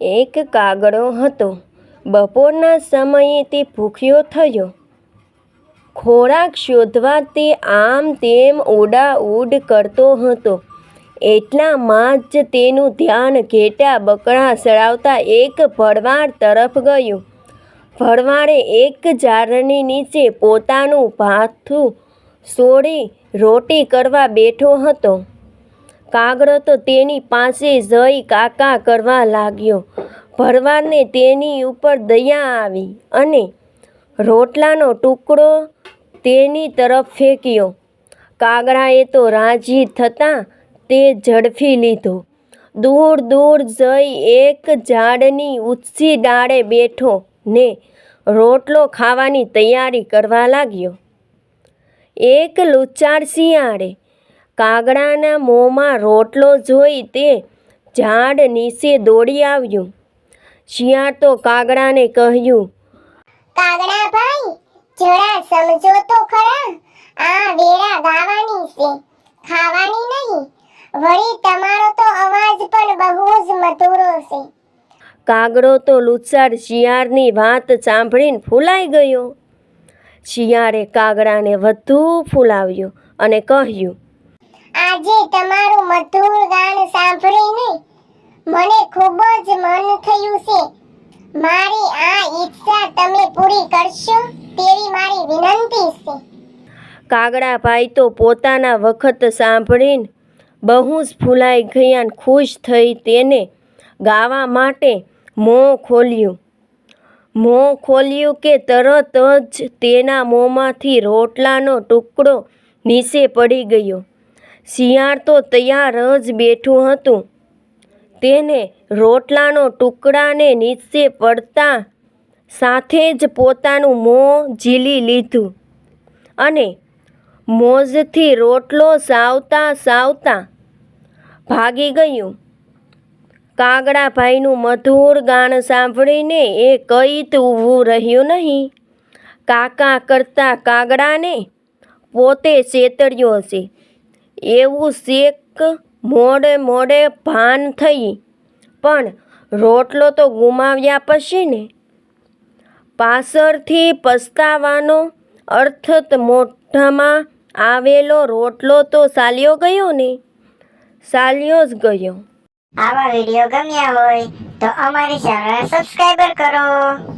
એક કાગડો હતો. બપોરના સમયે તે ભૂખ્યો થયો. ખોરાક શોધવા તે આમ તેમ ઉડાઉડ કરતો હતો. એટલામાં જ તેનું ધ્યાન ઘેટા બકરા સળાવતા એક ભરવાડ તરફ ગયું. ભરવાડે એક ઝાડની નીચે પોતાનું ભાથું સોડી રોટી કરવા બેઠો હતો. કાગડો તો તેની પાસે જઈ કાકા કરવા લાગ્યો. ભરવાડને તેની ઉપર દયા આવી અને રોટલાનો ટુકડો તેની તરફ ફેંક્યો. કાગડાએ તો રાજી થતાં તે ઝડપી લીધો. દૂર દૂર જઈ એક ઝાડની ઉચ્ચી ડાળે બેઠો ને રોટલો ખાવાની તૈયારી કરવા લાગ્યો. એક લુચાર શિયાળે કાગડાના મોંમાં રોટલો જોઈ તે ઝાડ નીચે દોડી આવ્યું. શિયાળ તો કાગડાને કહ્યું કાગડા ભાઈ જરા સમજો તો ખરા. આ વેળા ગાવાની છે. ખાવાની નહીં. વળી તમારો તો અવાજ પણ બહુ જ મધુરો છે. કાગડો તો લુચ્ચાડ શિયાળની વાત સાંભળીને ફૂલાઈ ગયો. શિયાળે કાગડાને વધુ ફૂલાવ્યો અને કહ્યું આજે તમારું મધુર ગાન સાંભળીને મને ખૂબ જ મન થયું છે. મારી આ ઈચ્છા તમે પૂરી કરશો તેવી મારી વિનંતી છે. કાગડા ભાઈ તો પોતાના વખત સાંભળીને બહુ જ ફૂલાઈ ગયા ખુશ થઈ તેને ગાવા માટે મોં ખોલ્યું. મોં ખોલ્યું કે તરત જ તેના મોંમાંથી રોટલાનો ટુકડો નીચે પડી ગયો. શિયાળ તો તૈયાર જ બેઠું હતું. તેને રોટલાનો ટુકડાને નીચે પડતા સાથે જ પોતાનું મોં ઝીલી લીધું અને મોજથી રોટલો સાવતા સાવતા ભાગી ગયું. કાગડાભાઈનું મધુર ગાણ સાંભળીને એ કઈ જ ઊભું રહ્યું નહીં. કાકા કરતા કાગડાને પોતે ચેતર્યો હશે. એવું શેક મોડે મોડે ભાન થઈ. પણ રોટલો તો ગુમાવ્યા પછી ને પાછળથી પસ્તાવાનો અર્થ મોઢામાં આવેલો રોટલો તો ચાલ્યો ગયો ને. ચાલ્યો જ ગયો. આવા વીડિયો ગમ્યા હોય તો અમારી ચેનલ સબસ્ક્રાઈબર કરો.